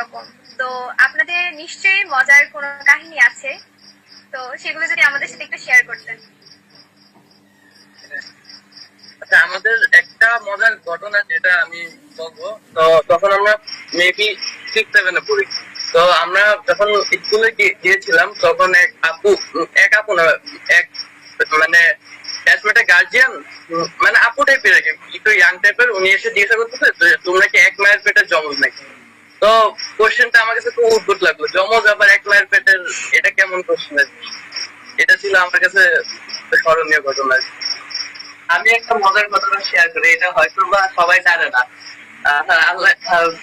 রকম তো আপনাদের নিশ্চয়ই মজার কোনো কাহিনী আছে। তো সেগুলো যদি আমাদের সাথে একটু শেয়ার করতেন। আচ্ছা আমাদের একটা মজার ঘটনা যেটা আমি বলব, তো তখন আমরা মেবি সিক্স সেভেনে পড়ি। তো আমরা যখন স্কুলে গিয়েছিলাম, তখন এক আপু এক আপু না, এক মানে ক্লাসমেটের গার্জিয়ান মানে আপু টাইপের একটু ইয়াং টাইপের উনি এসে জিজ্ঞাসা করতেছে তোমরা কি এক মায়ের পেটের জমজ নাকি? তো কোশ্চেনটা আমার কাছে খুব লাগল। জমজ আবার পেটের এটা কেমন কোশ্চেন এটা ছিল আমার কাছে স্মরণীয় ঘটনা। আমি একটা মজার ঘটনা শেয়ার করি, এটা হয়তো বা সবাই জানে না।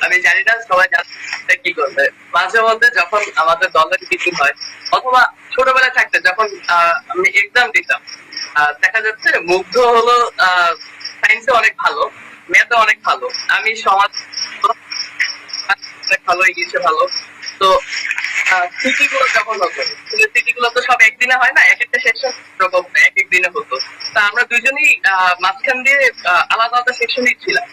আমি জানি না সবাই কি করবে। মাঝে মধ্যে যখন আমাদের দলের কিছু হয়, অথবা ছোটবেলায় থাকতে যখন আমি এক্সাম দিতাম দেখা যাচ্ছে মুগ্ধ হলো সায়েন্সে অনেক ভালো ম্যাথে অনেক ভালো। আমি সমাজ ভালো ইংলিশে ভালো। তো সিটি গুলো যখন হতো? সিটি গুলো তো সব একদিনে হয় না, এক একটা সেকশন এরকম এক এক দিনে হতো। তা আমরা দুজনেই মাঝখান দিয়ে আলাদা আলাদা সেকশনেই ছিলাম।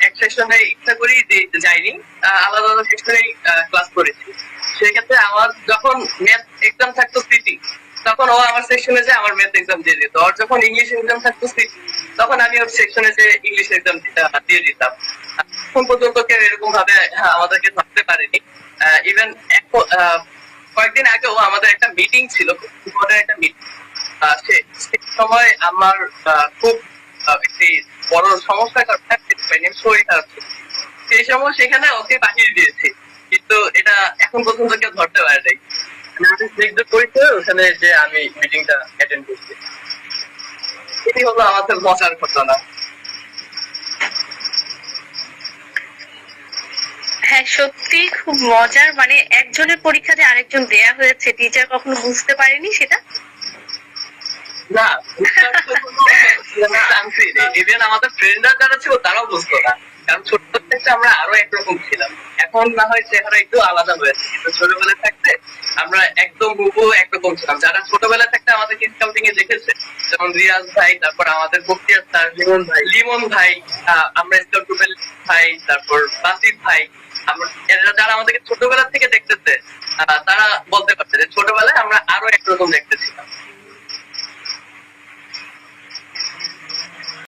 এক সেকশনে ইচ্ছা করেই যে- যাইনি আলাদা আলাদা সেকশনেই ক্লাস করেছি। সেক্ষেত্রে আমার যখন ম্যাথ এক্সাম থাকতো সিটি তখন ও আমার সেকশনে যে আমার ম্যাথ এক্সাম দিয়ে দিত। আর যখন ইংলিশ এক্সাম থাকতো সিটি তখন আমি ওর সেকশনে যে ইংলিশ এক্সাম দিয়ে দিতাম। এখন পর্যন্ত কেউ এরকম ভাবে হ্যাঁ, আমাদেরকে ধরতে পারেনি। ইভেন কয়েকদিন আগেও আমাদের একটা মিটিং ছিল ইম্পর্টেন্ট একটা মিটিং সেই সময় আমার খুব একটি বড় সমস্যা কারণে শরীর খারাপ। সেই সময় সেখানে ওকে বাহির দিয়েছি কিন্তু এটা এখন পর্যন্ত কেউ ধরতে পারে নাই। করেছে ওখানে যে আমি মিটিংটা অ্যাটেন্ড করছি। এটি হলো আমাদের মজার ঘটনা হ্যাঁ সত্যি খুব মজার মানে একজনের পরীক্ষা যে আরেকজন দেয়া হয়েছে টিচার কখনো বুঝতে পারেনি সেটা? না ইভেন আমাদের ফ্রেন্ডরা যারা ছিল তারাও বুঝতো না। কারণ ছোট থেকে আমরা আরও একরকম ছিলাম। এখন না হয় চেহারা একটু আলাদা হয়েছে কিন্তু ছোটবেলায় থাকতে আমরা একদম একরকম ছিলাম। যারা ছোটবেলায় থাকতে আমাদের স্কাউটিং এ দেখেছে যেমন রিয়াজ ভাই তারপর আমাদের বক্তিয়ার স্যার লিমন ভাই। লিমন ভাই আমরা স্কাউট গ্রুপের ভাই তারপর বাসিফ ভাই যারা আমাদেরকে ছোটবেলা থেকে দেখতেছে তারা বলতে পারছে যে ছোটবেলায় আমরা আরও একরকম দেখতেছিলাম।